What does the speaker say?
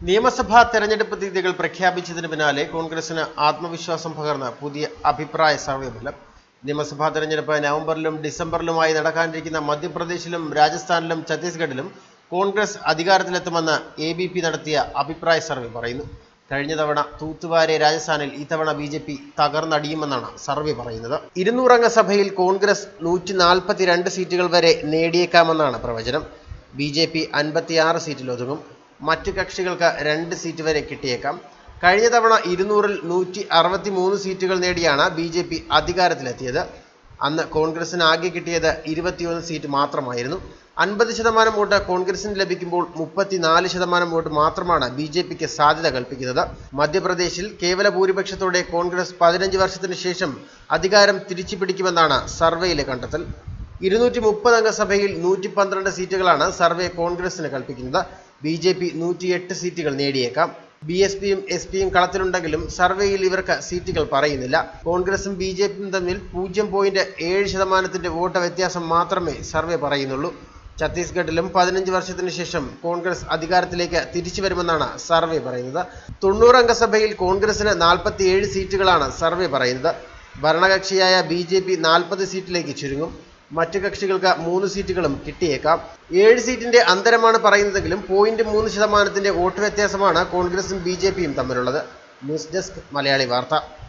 നിയമസഭാ തെരഞ്ഞെടുപ്പ് തീയതികൾ പ്രഖ്യാപിച്ചതിന് പിന്നാലെ കോൺഗ്രസിന് ആത്മവിശ്വാസം പകർന്ന പുതിയ അഭിപ്രായ സർവേ ഫലം നിയമസഭാ തെരഞ്ഞെടുപ്പ് നവംബറിലും ഡിസംബറിലുമായി നടക്കാനിരിക്കുന്ന മധ്യപ്രദേശിലും രാജസ്ഥാനിലും ഛത്തീസ്ഗഡിലും കോൺഗ്രസ് അധികാരത്തിലെത്തുമെന്ന് എ ബി പി നടത്തിയ അഭിപ്രായ സർവേ പറയുന്നു. കഴിഞ്ഞ തവണ തൂത്തുവാരെ രാജസ്ഥാനിൽ ഇത്തവണ ബി ജെ പി തകർന്നടിയുമെന്നാണ് സർവേ പറയുന്നത്. ഇരുന്നൂറംഗ സഭയിൽ കോൺഗ്രസ് നൂറ്റി നാൽപ്പത്തിരണ്ട് സീറ്റുകൾ വരെ നേടിയേക്കാമെന്നാണ് പ്രവചനം. ബി ജെ പി അൻപത്തിയാറ് സീറ്റിൽ ഒതുങ്ങും മറ്റ് കക്ഷികൾക്ക് രണ്ട് സീറ്റ് വരെ കിട്ടിയേക്കാം. കഴിഞ്ഞ തവണ ഇരുന്നൂറിൽ നൂറ്റി അറുപത്തി മൂന്ന് സീറ്റുകൾ നേടിയാണ് ബി ജെ പി അധികാരത്തിലെത്തിയത്. അന്ന് കോൺഗ്രസിന് ആകെ കിട്ടിയത് ഇരുപത്തിയൊന്ന് സീറ്റ് മാത്രമായിരുന്നു. അൻപത് ശതമാനം വോട്ട് കോൺഗ്രസിന് ലഭിക്കുമ്പോൾ മുപ്പത്തിനാല് ശതമാനം വോട്ട് മാത്രമാണ് ബി ജെ പിക്ക് സാധ്യത കൽപ്പിക്കുന്നത്. മധ്യപ്രദേശിൽ കേവല ഭൂരിപക്ഷത്തോടെ കോൺഗ്രസ് പതിനഞ്ച് വർഷത്തിന് ശേഷം അധികാരം തിരിച്ചു പിടിക്കുമെന്നാണ് സർവേയിലെ കണ്ടെത്തൽ. ഇരുന്നൂറ്റി മുപ്പത് അംഗസഭയിൽ നൂറ്റി പന്ത്രണ്ട് സീറ്റുകളാണ് സർവേ കോൺഗ്രസിന് കൽപ്പിക്കുന്നത്. ബി ജെ പി നൂറ്റിയെട്ട് സീറ്റുകൾ നേടിയേക്കാം. ബി എസ് പിയും എസ് പിയും കളത്തിലുണ്ടെങ്കിലും സർവേയിൽ ഇവർക്ക് സീറ്റുകൾ പറയുന്നില്ല. കോൺഗ്രസും ബി ജെ പിയും തമ്മിൽ പൂജ്യം പോയിന്റ് ഏഴ് ശതമാനത്തിന്റെ വോട്ട് വ്യത്യാസം മാത്രമേ സർവേ പറയുന്നുള്ളൂ. ഛത്തീസ്ഗഡിലും പതിനഞ്ച് വർഷത്തിന് ശേഷം കോൺഗ്രസ് അധികാരത്തിലേക്ക് തിരിച്ചു വരുമെന്നാണ് സർവേ പറയുന്നത്. തൊണ്ണൂറ് അംഗസഭയിൽ കോൺഗ്രസിന് നാൽപ്പത്തിയേഴ് സീറ്റുകളാണ് സർവേ പറയുന്നത്. ഭരണകക്ഷിയായ ബി ജെ പി നാൽപ്പത് സീറ്റിലേക്ക് ചുരുങ്ങും. മറ്റു കക്ഷികൾക്ക് മൂന്ന് സീറ്റുകളും കിട്ടിയേക്കാം. ഏഴ് സീറ്റിന്റെ അന്തരമാണ് പറയുന്നതെങ്കിലും പോയിന്റ് മൂന്ന് ശതമാനത്തിന്റെ വോട്ട് വ്യത്യാസമാണ് കോൺഗ്രസും ബി തമ്മിലുള്ളത്. ന്യൂസ് ഡെസ്ക് മലയാളി വാർത്ത.